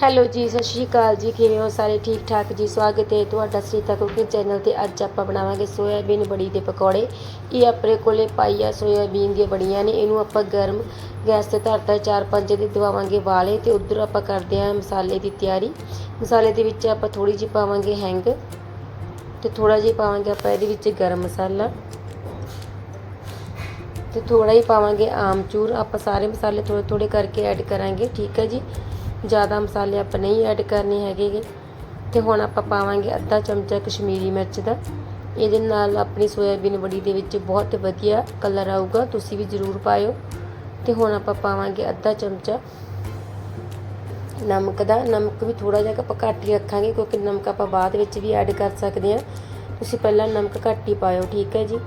Hello ਜੀ, ਸਤਿ ਸ਼੍ਰੀ ਅਕਾਲ ਜੀ। ਕਿਵੇਂ ਹੋ ਸਾਰੇ? ਠੀਕ ਠਾਕ ਜੀ? ਸਵਾਗਤ ਹੈ ਤੁਹਾਡਾ ਸ੍ਰੀਤਾ ਕੁਕਿੰਗ ਚੈਨਲ ਤੇ। ਅੱਜ ਆਪਾਂ ਬਣਾਵਾਂਗੇ ਸੋਇਆਬੀਨ ਬੜੀ ਦੇ ਪਕੌੜੇ। ਇਹ ਆਪਣੇ ਕੋਲੇ ਪਾਈਆ ਸੋਇਆਬੀਨ ਦੀਆਂ ਬੜੀਆਂ ਨੇ। ਇਹਨੂੰ ਆਪਾਂ ਗਰਮ ਗੈਸ ਤੇ ਧਰਤਾ ਚਾਰ ਪੰਜ ਦੇ ਦਵਾਵਾਂਗੇ ਵਾਲੇ ਤੇ ਉਧਰ ਆਪਾਂ ਕਰਦੇ ਹਾਂ ਮਸਾਲੇ ਦੀ ਤਿਆਰੀ। ਮਸਾਲੇ ਦੇ ਵਿੱਚ ਆਪਾਂ ਥੋੜੀ ਜਿਹੀ ਪਾਵਾਂਗੇ ਹੈਂਗ ਤੇ ਥੋੜਾ ਜਿਹਾ ਪਾਵਾਂਗੇ ਆਪਾਂ ਇਹਦੇ ਵਿੱਚ ਗਰਮ ਮਸਾਲਾ ਤੇ ਥੋੜਾ ਹੀ ਪਾਵਾਂਗੇ ਆਮਚੂਰ। ਆਪਾਂ ਸਾਰੇ ਮਸਾਲੇ ਥੋੜੇ ਥੋੜੇ ਕਰਕੇ ਐਡ ਕਰਾਂਗੇ। ਠੀਕ ਹੈ ਜੀ? ਜ਼ਿਆਦਾ ਮਸਾਲੇ ਆਪਾਂ ਨਹੀਂ ਐਡ ਕਰਨੇ ਹੈਗੇ ਗੇ। ਤੇ ਹੁਣ ਆਪਾਂ ਪਾਵਾਂਗੇ ਅੱਧਾ ਚਮਚਾ ਕਸ਼ਮੀਰੀ ਮਿਰਚ ਦਾ। ਇਹਦੇ ਨਾਲ ਆਪਣੀ ਸੋਇਆਬੀਨ ਬੜੀ ਦੇ ਵਿੱਚ ਬਹੁਤ ਵਧੀਆ ਕਲਰ ਆਊਗਾ, ਤੁਸੀਂ ਵੀ ਜ਼ਰੂਰ ਪਾਇਓ। ਤੇ ਹੁਣ ਆਪਾਂ ਪਾਵਾਂਗੇ ਅੱਧਾ ਚਮਚਾ ਨਮਕ ਦਾ। ਨਮਕ ਵੀ ਥੋੜਾ ਜਿਹਾ ਆਪਾਂ ਘੱਟ ਹੀ ਰੱਖਾਂਗੇ, ਕਿਉਂਕਿ ਨਮਕ ਆਪਾਂ ਬਾਅਦ ਵਿੱਚ ਵੀ ਐਡ ਕਰ ਸਕਦੇ ਹਾਂ। ਤੁਸੀਂ ਪਹਿਲਾਂ ਨਮਕ ਘੱਟ ਹੀ ਪਾਇਓ, ਠੀਕ ਹੈ ਜੀ।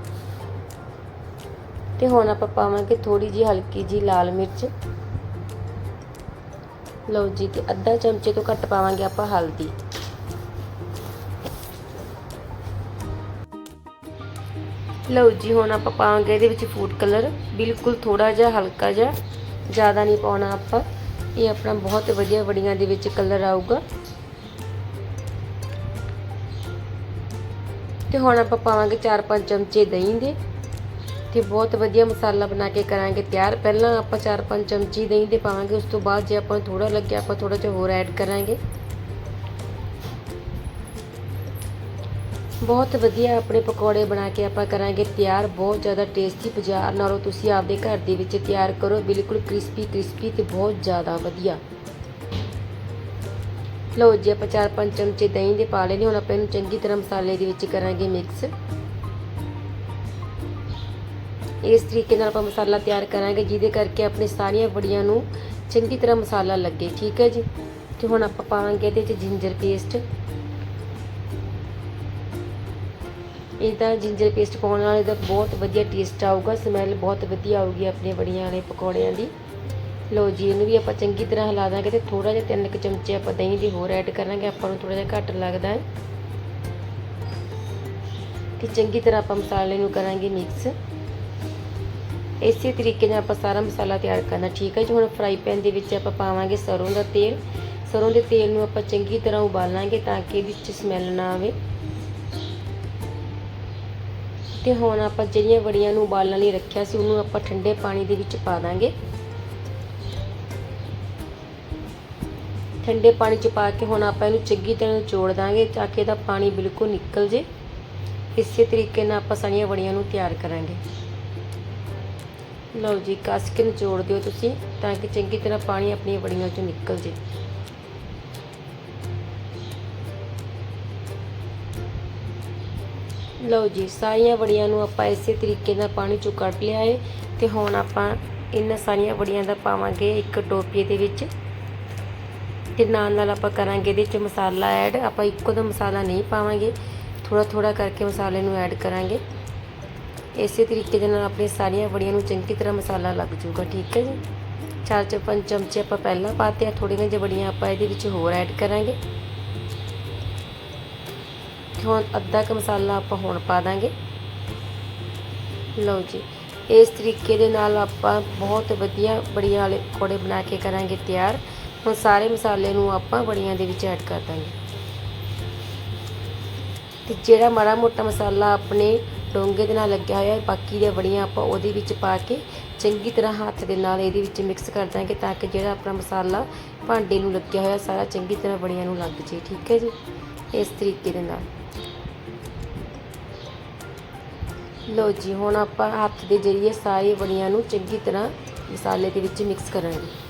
ਤੇ ਹੁਣ ਆਪਾਂ ਪਾਵਾਂਗੇ ਥੋੜੀ ਜੀ ਹਲਕੀ ਜੀ ਲਾਲ ਮਿਰਚ। ਲਓ ਜੀ, ਤੇ ਅੱਧਾ ਚਮਚੇ ਤੋਂ ਘੱਟ ਪਾਵਾਂਗੇ ਆਪਾਂ ਹਲਦੀ। ਲਓ ਜੀ, ਹੁਣ ਆਪਾਂ ਪਾਵਾਂਗੇ ਇਹਦੇ ਵਿੱਚ ਫੂਡ ਕਲਰ ਬਿਲਕੁਲ ਥੋੜਾ ਜਿਹਾ ਹਲਕਾ ਜਿਹਾ, ਜ਼ਿਆਦਾ ਨਹੀਂ ਪਾਉਣਾ ਆਪਾਂ। ਇਹ ਆਪਣਾ ਬਹੁਤ ਵਧੀਆ ਬੜੀਆਂ ਦੇ ਵਿੱਚ ਕਲਰ ਆਊਗਾ। ਤੇ ਹੁਣ ਆਪਾਂ ਪਾਵਾਂਗੇ 4-5 ਚਮਚੇ ਦਹੀਂ ਦੇ। ਤੇ ਬਹੁਤ ਵਧੀਆ ਮਸਾਲਾ ਬਣਾ ਕੇ ਕਰਾਂਗੇ, ਤਿਆਰ। ਪਹਿਲਾਂ ਆਪਾਂ 4-5 ਚਮਚੀ ਦਹੀਂ ਦੇ ਪਾਵਾਂਗੇ, ਉਸ ਤੋਂ ਬਾਅਦ ਜੇ ਆਪਾਂ ਨੂੰ ਥੋੜਾ ਲੱਗਿਆ, ਆਪਾਂ ਥੋੜਾ ਜਿਹਾ ਹੋਰ ਐਡ ਕਰਾਂਗੇ। ਬਹੁਤ ਵਧੀਆ ਆਪਣੇ ਪਕੌੜੇ ਬਣਾ ਕੇ ਆਪਾਂ ਕਰਾਂਗੇ ਤਿਆਰ। ਬਹੁਤ ਜ਼ਿਆਦਾ ਟੇਸਟੀ ਬਾਜ਼ਾਰ ਨਾਲੋਂ ਤੁਸੀਂ ਆਪਦੇ ਘਰ ਦੇ ਵਿੱਚ ਤਿਆਰ ਕਰੋ। ਬਿਲਕੁਲ ਕ੍ਰਿਸਪੀ ਕ੍ਰਿਸਪੀ ਤੇ ਬਹੁਤ ਜ਼ਿਆਦਾ ਵਧੀਆ। ਲਓ ਜੀ, ਆਪਾਂ 4-5 ਚਮਚੇ ਦਹੀਂ ਦੇ ਪਾ ਲਏ ਨੇ। ਹੁਣ ਆਪਾਂ ਇਹਨੂੰ ਚੰਗੀ ਤਰ੍ਹਾਂ ਮਸਾਲੇ ਦੇ ਵਿੱਚ ਕਰਾਂਗੇ ਮਿਕਸ। ਇਸ ਤਰੀਕੇ ਨਾਲ ਆਪਾਂ ਮਸਾਲਾ ਤਿਆਰ ਕਰਾਂਗੇ, ਜਿਹਦੇ ਕਰਕੇ ਆਪਣੇ ਸਾਰੀਆਂ ਬੜੀਆਂ ਨੂੰ ਚੰਗੀ ਤਰ੍ਹਾਂ ਮਸਾਲਾ ਲੱਗੇ, ਠੀਕ ਹੈ ਜੀ? ਤੇ ਹੁਣ ਆਪਾਂ ਪਾਵਾਂਗੇ ਇਹਦੇ ਵਿੱਚ ਜਿੰਜਰ ਪੇਸਟ ਇਹਦਾ ਜਿੰਜਰ ਪੇਸਟ ਪਾਉਣ ਨਾਲ ਇਹਦਾ ਬਹੁਤ ਵਧੀਆ ਟੇਸਟ ਆਊਗਾ ਸਮੈਲ ਬਹੁਤ ਵਧੀਆ ਆਊਗੀ ਆਪਣੇ ਬੜੀਆਂ ਵਾਲੇ ਪਕੌੜਿਆਂ ਦੀ। ਲਓ ਜੀ, ਇਹਨੂੰ ਵੀ ਆਪਾਂ ਚੰਗੀ ਤਰ੍ਹਾਂ ਹਿਲਾ ਦਾਂਗੇ ਤੇ ਥੋੜਾ ਜਿਹਾ ਤਿੰਨ ਕੁ ਚਮਚੇ ਆਪਾਂ ਦਹੀਂ ਦੀ ਹੋਰ ਐਡ ਕਰਾਂਗੇ, ਆਪਾਂ ਨੂੰ ਥੋੜਾ ਜਿਹਾ ਘੱਟ ਲੱਗਦਾ ਹੈ। ਤੇ ਚੰਗੀ ਤਰ੍ਹਾਂ ਆਪਾਂ ਮਸਾਲੇ ਨੂੰ ਕਰਾਂਗੇ ਮਿਕਸ ਇਸੇ ਤਰੀਕੇ ਨਾਲ ਆਪਾਂ ਸਾਰਾ ਮਸਾਲਾ ਤਿਆਰ ਕਰਨਾ, ਠੀਕ ਹੈ ਜੀ? ਹੁਣ ਫਰਾਈ ਪੈਨ ਦੇ ਵਿੱਚ ਆਪਾਂ ਪਾਵਾਂਗੇ ਸਰੋਂ ਦਾ ਤੇਲ। ਸਰੋਂ ਦੇ ਤੇਲ ਨੂੰ ਆਪਾਂ ਚੰਗੀ ਤਰ੍ਹਾਂ ਉਬਾਲਾਂਗੇ ਤਾਂ ਕਿ ਇਹਦੇ ਵਿੱਚ ਸਮੈਲ ਨਾ ਆਵੇ। ਤੇ ਹੁਣ ਆਪਾਂ ਜਿਹੜੀਆਂ ਵੜੀਆਂ ਨੂੰ ਉਬਾਲਣ ਲਈ ਰੱਖਿਆ ਸੀ, ਉਹਨੂੰ ਆਪਾਂ ਠੰਡੇ ਪਾਣੀ ਦੇ ਵਿੱਚ ਪਾ ਦਾਂਗੇ। ਠੰਡੇ ਪਾਣੀ ਚ ਪਾ ਕੇ ਹੁਣ ਆਪਾਂ ਇਹਨੂੰ ਚੰਗੀ ਤਰ੍ਹਾਂ ਜੋੜ ਦਾਂਗੇ ਤਾਂ ਕਿ ਇਹਦਾ ਪਾਣੀ ਬਿਲਕੁਲ ਨਿਕਲ ਜੇ। ਇਸੇ ਤਰੀਕੇ ਨਾਲ ਆਪਾਂ ਸਾਰੀਆਂ ਵੜੀਆਂ ਨੂੰ ਤਿਆਰ ਕਰਾਂਗੇ। ਲਓ ਜੀ, ਕੱਸ ਕੇ ਨਿਚੋੜ ਦਿਓ ਤੁਸੀਂ ਤਾਂ ਕਿ ਚੰਗੀ ਤਰ੍ਹਾਂ ਪਾਣੀ ਆਪਣੀਆਂ ਵੜੀਆਂ ਚੋਂ ਨਿਕਲ ਜੇ। ਲਓ ਜੀ, ਸਾਰੀਆਂ ਵੜੀਆਂ ਨੂੰ ਆਪਾਂ ਇਸੇ ਤਰੀਕੇ ਨਾਲ ਪਾਣੀ ਚੋਂ ਕੱਢ ਲਿਆ ਏ ਤੇ ਹੁਣ ਆਪਾਂ ਇਹਨਾਂ ਸਾਰੀਆਂ ਵੜੀਆਂ ਦਾ ਪਾਵਾਂਗੇ ਇੱਕ ਟੋਪੀਏ ਦੇ ਵਿੱਚ ਤੇ ਨਾਲ ਨਾਲ ਆਪਾਂ ਕਰਾਂਗੇ ਇਹਦੇ ਵਿੱਚ ਮਸਾਲਾ ਐਡ। ਆਪਾਂ ਇੱਕੋ ਦਾ ਮਸਾਲਾ ਨਹੀਂ ਪਾਵਾਂਗੇ ਥੋੜਾ ਥੋੜਾ ਕਰਕੇ ਮਸਾਲੇ ਨੂੰ ਐਡ ਕਰਾਂਗੇ। ਇਸੇ ਤਰੀਕੇ ਦੇ ਨਾਲ ਆਪਣੀ ਸਾਰੀਆਂ ਵੜੀਆਂ ਨੂੰ ਚੰਗੀ ਤਰ੍ਹਾਂ ਮਸਾਲਾ ਲੱਗ ਜਾਊਗਾ, ਠੀਕ ਹੈ ਜੀ? ਚਾਰ ਚਾਰ ਪੰਜ ਚਮਚੇ ਆਪਾਂ ਪਹਿਲਾਂ ਪਾਤੇ ਆ ਥੋੜੀਆਂ ਜਿਹੀਆਂ ਵੜੀਆਂ ਆਪਾਂ ਇਹਦੇ ਵਿੱਚ ਹੋਰ ਐਡ ਕਰਾਂਗੇ। ਹੁਣ ਅੱਧਾ ਕ ਮਸਾਲਾ ਆਪਾਂ ਹੁਣ ਪਾ ਦਾਂਗੇ। ਲਓ ਜੀ, ਇਸ ਤਰੀਕੇ ਦੇ ਨਾਲ ਆਪਾਂ ਬਹੁਤ ਵਧੀਆ ਬੜੀਆਂ ਵਾਲੇ ਪਕੌੜੇ ਬਣਾ ਕੇ ਕਰਾਂਗੇ ਤਿਆਰ। ਹੁਣ ਸਾਰੇ ਮਸਾਲੇ ਨੂੰ ਆਪਾਂ ਬੜੀਆਂ ਦੇ ਵਿੱਚ ਐਡ ਕਰ ਦਾਂਗੇ। ਤੇ ਜਿਹੜਾ ਮਾੜਾ ਮੋਟਾ ਮਸਾਲਾ ਆਪਣੇ ਡੋਂਗੇ ਦੇ ਨਾਲ ਲੱਗਿਆ ਹੋਇਆ ਬਾਕੀ ਦੀਆਂ ਬੜੀਆਂ ਆਪਾਂ ਉਹਦੇ ਵਿੱਚ ਪਾ ਕੇ ਚੰਗੀ ਤਰ੍ਹਾਂ ਹੱਥ ਦੇ ਨਾਲ ਇਹਦੇ ਵਿੱਚ ਮਿਕਸ ਕਰ ਦਾਂਗੇ ਤਾਂ ਕਿ ਜਿਹੜਾ ਆਪਣਾ ਮਸਾਲਾ ਭਾਂਡੇ ਨੂੰ ਲੱਗਿਆ ਹੋਇਆ ਸਾਰਾ ਚੰਗੀ ਤਰ੍ਹਾਂ ਬੜੀਆਂ ਨੂੰ ਲੱਗ ਜੇ ਠੀਕ ਹੈ ਜੀ? ਇਸ ਤਰੀਕੇ ਦੇ ਨਾਲ। ਲਓ ਜੀ, ਹੁਣ ਆਪਾਂ ਹੱਥ ਦੇ ਜ਼ਰੀਏ ਸਾਰੀ ਵੜੀਆਂ ਨੂੰ ਚੰਗੀ ਤਰ੍ਹਾਂ ਮਸਾਲੇ ਦੇ ਵਿੱਚ ਮਿਕਸ ਕਰਾਂਗੇ।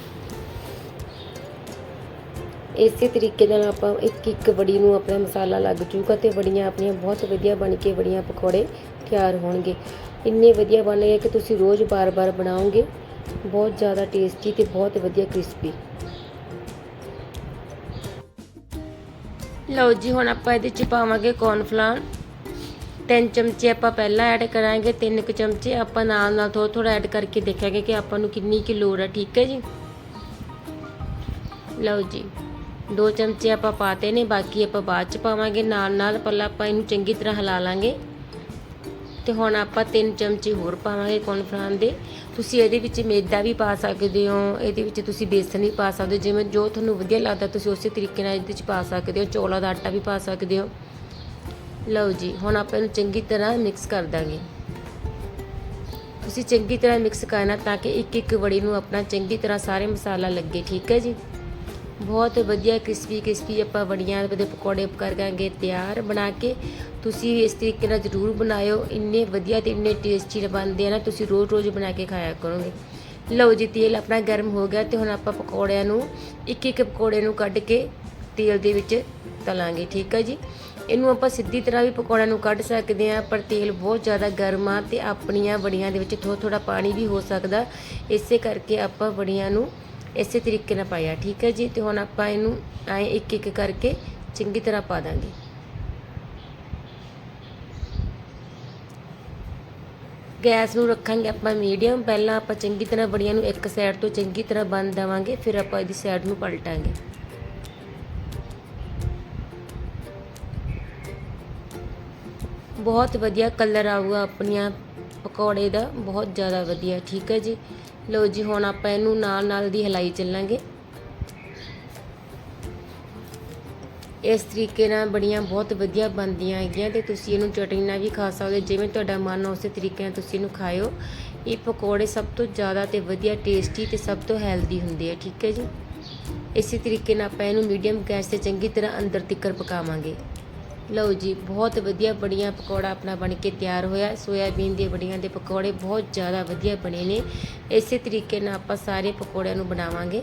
ਇਸੇ ਤਰੀਕੇ ਨਾਲ ਆਪਾਂ ਇੱਕ ਇੱਕ ਵੜੀ ਨੂੰ ਆਪਣਾ ਮਸਾਲਾ ਲੱਗ ਜੂਗਾ ਤੇ ਵੜੀਆਂ ਆਪਣੀਆਂ ਬਹੁਤ ਵਧੀਆ ਬਣ ਕੇ ਬੜੀਆਂ ਪਕੌੜੇ ਤਿਆਰ ਹੋਣਗੇ। ਇੰਨੇ ਵਧੀਆ ਬਣ ਗਏ ਕਿ ਤੁਸੀਂ ਰੋਜ਼ ਬਾਰ-ਬਾਰ ਬਣਾਓਗੇ। ਬਹੁਤ ਜ਼ਿਆਦਾ ਟੇਸਟੀ ਤੇ ਬਹੁਤ ਵਧੀਆ ਕ੍ਰਿਸਪੀ। ਲਓ ਜੀ, ਹੁਣ ਆਪਾਂ ਇਹਦੇ ਚ ਪਾਵਾਂਗੇ ਕੌਰਨਫਲਾਵਰ ਤਿੰਨ ਚਮਚੇ ਆਪਾਂ ਪਹਿਲਾਂ ਐਡ ਕਰਾਂਗੇ, ਤਿੰਨ ਕੁ ਚਮਚੇ ਆਪਾਂ ਨਾਲ ਨਾਲ ਥੋੜਾ ਥੋੜਾ ਐਡ ਕਰਕੇ ਦੇਖਾਂਗੇ ਕਿ ਆਪਾਂ ਨੂੰ ਕਿੰਨੀ ਕੀ ਲੋੜ ਹੈ ਠੀਕ ਹੈ ਜੀ? ਲਓ ਜੀ। ਦੋ ਚਮਚੇ ਆਪਾਂ ਪਾਤੇ ਨੇ, ਬਾਕੀ ਆਪਾਂ ਬਾਅਦ ਚ ਪਾਵਾਂਗੇ, ਨਾਲ ਨਾਲ ਪਹਿਲਾਂ ਆਪਾਂ ਇਹਨੂੰ ਚੰਗੀ ਤਰ੍ਹਾਂ ਹਿਲਾ ਲਾਂਗੇ। ਤੇ ਹੁਣ ਆਪਾਂ 3 ਚਮਚੇ ਹੋਰ ਪਾਵਾਂਗੇ ਕੌਰਨਫਲਾਵਰ ਦੇ। ਤੁਸੀਂ ਇਹਦੇ ਵਿੱਚ ਮੈਦਾ ਵੀ ਪਾ ਸਕਦੇ ਹੋ, ਇਹਦੇ ਵਿੱਚ ਤੁਸੀਂ ਬੇਸਨ ਵੀ ਪਾ ਸਕਦੇ ਹੋ, ਜਿਵੇਂ ਜੋ ਤੁਹਾਨੂੰ ਵਧੀਆ ਲੱਗਦਾ ਤੁਸੀਂ ਉਸੇ ਤਰੀਕੇ ਨਾਲ ਇਹਦੇ ਵਿੱਚ ਪਾ ਸਕਦੇ ਹੋ, ਚੌਲਾਂ ਦਾ ਆਟਾ ਵੀ ਪਾ ਸਕਦੇ ਹੋ। ਲਓ ਜੀ, ਹੁਣ ਆਪਾਂ ਇਹਨੂੰ ਚੰਗੀ ਤਰ੍ਹਾਂ ਮਿਕਸ ਕਰ ਦਾਂਗੇ। ਤੁਸੀਂ ਚੰਗੀ ਤਰ੍ਹਾਂ ਮਿਕਸ ਕਰਨਾ ਤਾਂ ਕਿ ਇੱਕ ਇੱਕ ਵੜੀ ਨੂੰ ਆਪਣਾ ਚੰਗੀ ਤਰ੍ਹਾਂ ਸਾਰੇ ਮਸਾਲਾ ਲੱਗੇ, ਠੀਕ ਹੈ ਜੀ? ਬਹੁਤ ਵਧੀਆ ਕ੍ਰਿਸਪੀ ਕ੍ਰਿਸਪੀ ਆਪਾਂ ਵੜੀਆਂ ਦੇ ਪਕੌੜੇ ਕਰਾਂਗੇ, ਤਿਆਰ ਬਣਾ ਕੇ। ਤੁਸੀਂ ਵੀ ਇਸ ਤਰੀਕੇ ਨਾਲ ਜ਼ਰੂਰ ਬਣਾਇਓ। ਇੰਨੇ ਵਧੀਆ ਤੇ ਇੰਨੇ ਟੇਸਟੀ ਬਣਦੇ ਆ ਨਾ, ਤੁਸੀਂ ਰੋਜ਼ ਰੋਜ਼ ਬਣਾ ਕੇ ਖਾਇਆ ਕਰੋਗੇ। ਲਓ ਜੀ, ਤੇਲ ਆਪਣਾ ਗਰਮ ਹੋ ਗਿਆ ਤੇ ਹੁਣ ਆਪਾਂ ਪਕੌੜਿਆਂ ਨੂੰ ਇੱਕ ਇੱਕ ਪਕੌੜੇ ਨੂੰ ਕੱਢ ਕੇ ਤੇਲ ਦੇ ਵਿੱਚ ਤਲਾਂਗੇ, ਠੀਕ ਹੈ ਜੀ? ਇਹਨੂੰ ਆਪਾਂ ਸਿੱਧੀ ਤਰ੍ਹਾਂ ਵੀ ਪਕੌੜਿਆਂ ਨੂੰ ਕੱਢ ਸਕਦੇ ਆ, ਪਰ ਤੇਲ ਬਹੁਤ ਜ਼ਿਆਦਾ ਗਰਮ ਆ ਤੇ ਆਪਣੀਆਂ ਵੜੀਆਂ ਦੇ ਵਿੱਚ ਥੋੜਾ ਥੋੜਾ ਪਾਣੀ ਵੀ ਹੋ ਸਕਦਾ। ਇਸੇ ਕਰਕੇ ਆਪਾਂ ਵੜੀਆਂ ਨੂੰ ਇਸੇ ਤਰੀਕੇ ਨਾਲ ਪਾਇਆ, ਠੀਕ ਹੈ ਜੀ? ਤੇ ਹੁਣ ਆਪਾਂ ਇਹਨੂੰ ਐ ਇੱਕ ਇੱਕ ਕਰਕੇ ਚੰਗੀ ਤਰ੍ਹਾਂ ਪਾ ਦਾਂਗੇ। ਗੈਸ ਨੂੰ ਰੱਖਾਂਗੇ ਆਪਾਂ ਮੀਡੀਅਮ। ਪਹਿਲਾਂ ਆਪਾਂ ਚੰਗੀ ਤਰ੍ਹਾਂ ਬੜੀਆਂ ਨੂੰ ਇੱਕ ਸਾਈਡ ਤੋਂ ਚੰਗੀ ਤਰ੍ਹਾਂ ਬੰਨ ਦੇਵਾਂਗੇ, ਫਿਰ ਆਪਾਂ ਇਹਦੀ ਸਾਈਡ ਨੂੰ ਪਲਟਾਂਗੇ। ਬਹੁਤ ਵਧੀਆ ਕਲਰ ਆਊਗਾ ਆਪਣੀਆਂ ਪਕੌੜੇ ਦਾ, ਬਹੁਤ ਜ਼ਿਆਦਾ ਵਧੀਆ, ਠੀਕ ਹੈ ਜੀ? ਲਓ ਜੀ, ਹੁਣ ਆਪਾਂ ਇਹਨੂੰ ਨਾਲ ਨਾਲ ਦੀ ਹਿਲਾਈ ਚੱਲਾਂਗੇ। ਇਸ ਤਰੀਕੇ ਨਾਲ ਬੜੀਆਂ ਬਹੁਤ ਵਧੀਆ ਬਣਦੀਆਂ ਹੈਗੀਆਂ ਤੇ ਤੁਸੀਂ ਇਹਨੂੰ ਚਟਨੀ ਨਾਲ ਵੀ ਖਾ ਸਕਦੇ ਜਿਵੇਂ ਤੁਹਾਡਾ ਮਨ ਹੋ ਉਸੇ ਤਰੀਕੇ ਨਾਲ ਤੁਸੀਂ ਇਹਨੂੰ ਖਾਇਓ। ਇਹ ਪਕੌੜੇ ਸਭ ਤੋਂ ਜ਼ਿਆਦਾ ਤੇ ਵਧੀਆ ਟੇਸਟੀ ਤੇ ਸਭ ਤੋਂ ਹੈਲਦੀ ਹੁੰਦੇ ਆ, ਠੀਕ ਹੈ ਜੀ? ਇਸੇ ਤਰੀਕੇ ਨਾਲ ਆਪਾਂ ਇਹਨੂੰ ਮੀਡੀਅਮ ਗੈਸ ਤੇ ਚੰਗੀ ਤਰ੍ਹਾਂ ਅੰਦਰ ਤਿੱਕਰ ਪਕਾਵਾਂਗੇ। ਲਓ ਜੀ, ਬਹੁਤ ਵਧੀਆ ਬੜੀਆਂ ਪਕੌੜਾ ਆਪਣਾ ਬਣ ਕੇ ਤਿਆਰ ਹੋਇਆ। ਸੋਇਆਬੀਨ ਦੇ ਬੜੀਆਂ ਦੇ ਪਕੌੜੇ ਬਹੁਤ ਜ਼ਿਆਦਾ ਵਧੀਆ ਬਣੇ ਨੇ। ਇਸੇ ਤਰੀਕੇ ਨਾਲ ਆਪਾਂ ਸਾਰੇ ਪਕੌੜਿਆਂ ਨੂੰ ਬਣਾਵਾਂਗੇ।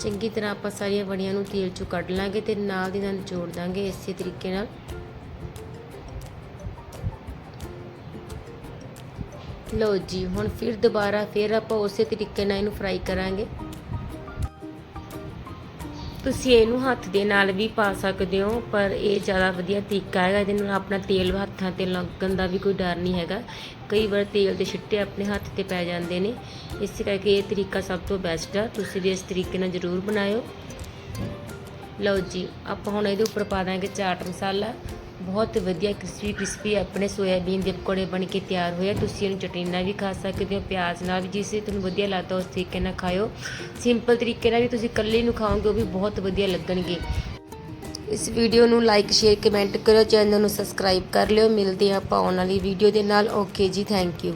ਚੰਗੀ ਤਰ੍ਹਾਂ ਆਪਾਂ ਸਾਰੀਆਂ ਬੜੀਆਂ ਨੂੰ ਤੇਲ ਚੋਂ ਕੱਢ ਲਾਂਗੇ ਤੇ ਨਾਲ ਦੀ ਨਾਲ ਜੋੜ ਦਾਂਗੇ ਇਸੇ ਤਰੀਕੇ ਨਾਲ। ਲਓ ਜੀ, ਹੁਣ ਫਿਰ ਦੁਬਾਰਾ ਫਿਰ ਆਪਾਂ ਉਸੇ ਤਰੀਕੇ ਨਾਲ ਇਹਨੂੰ ਫਰਾਈ ਕਰਾਂਗੇ। ਤੁਸੀਂ ਇਹਨੂੰ ਹੱਥ ਦੇ ਨਾਲ ਵੀ ਪਾ ਸਕਦੇ ਹੋ, ਪਰ ਇਹ ਜ਼ਿਆਦਾ ਵਧੀਆ ਤਰੀਕਾ ਹੈਗਾ। ਇਹਦੇ ਨਾਲ ਆਪਣਾ ਤੇਲ ਹੱਥਾਂ ਤੇ ਲੱਗਣ ਦਾ ਵੀ ਕੋਈ ਡਰ ਨਹੀਂ ਹੈਗਾ। ਕਈ ਵਾਰ ਤੇਲ ਦੇ ਛਿੱਟੇ ਆਪਣੇ ਹੱਥ ਤੇ ਪੈ ਜਾਂਦੇ ਨੇ। ਇਸ ਕਰਕੇ ਇਹ ਤਰੀਕਾ ਸਭ ਤੋਂ ਬੈਸਟ ਆ। ਤੁਸੀਂ ਵੀ ਇਸ ਤਰੀਕੇ ਨਾਲ ਜ਼ਰੂਰ ਬਣਾਇਓ। ਲਓ ਜੀ, ਆਪਾਂ ਹੁਣ ਇਹਦੇ ਉੱਪਰ ਪਾ ਦਾਂਗੇ ਚਾਟ ਮਸਾਲਾ। ਬਹੁਤ ਵਧੀਆ ਕ੍ਰਿਸਪੀ ਕ੍ਰਿਸਪੀ ਆਪਣੇ ਸੋਇਆਬੀਨ ਦੇ ਪਕੌੜੇ ਬਣ ਕੇ ਤਿਆਰ ਹੋਏ ਆ। ਤੁਸੀਂ ਇਹਨੂੰ ਚਟਨੀ ਨਾਲ ਵੀ ਖਾ ਸਕਦੇ ਹੋ, ਪਿਆਜ਼ ਨਾਲ ਵੀ, ਜਿਸੇ ਤੁਹਾਨੂੰ ਵਧੀਆ ਲੱਗਦਾ ਉਸ ਤਰੀਕੇ ਨਾਲ ਖਾਓ ਸਿੰਪਲ ਤਰੀਕੇ ਨਾਲ ਵੀ ਤੁਸੀਂ ਇਕੱਲੇ ਨੂੰ ਖਾਓਗੇ, ਉਹ ਵੀ ਬਹੁਤ ਵਧੀਆ ਲੱਗਣਗੇ। ਇਸ ਵੀਡੀਓ ਨੂੰ ਲਾਈਕ ਸ਼ੇਅਰ ਕਮੈਂਟ ਕਰੋ ਚੈਨਲ ਨੂੰ ਸਬਸਕ੍ਰਾਈਬ ਕਰ ਲਿਓ। ਮਿਲਦੇ ਹਾਂ ਆਪਾਂ ਆਉਣ ਵਾਲੀ ਵੀਡੀਓ ਦੇ ਨਾਲ। ਓਕੇ ਜੀ ਥੈਂਕ ਯੂ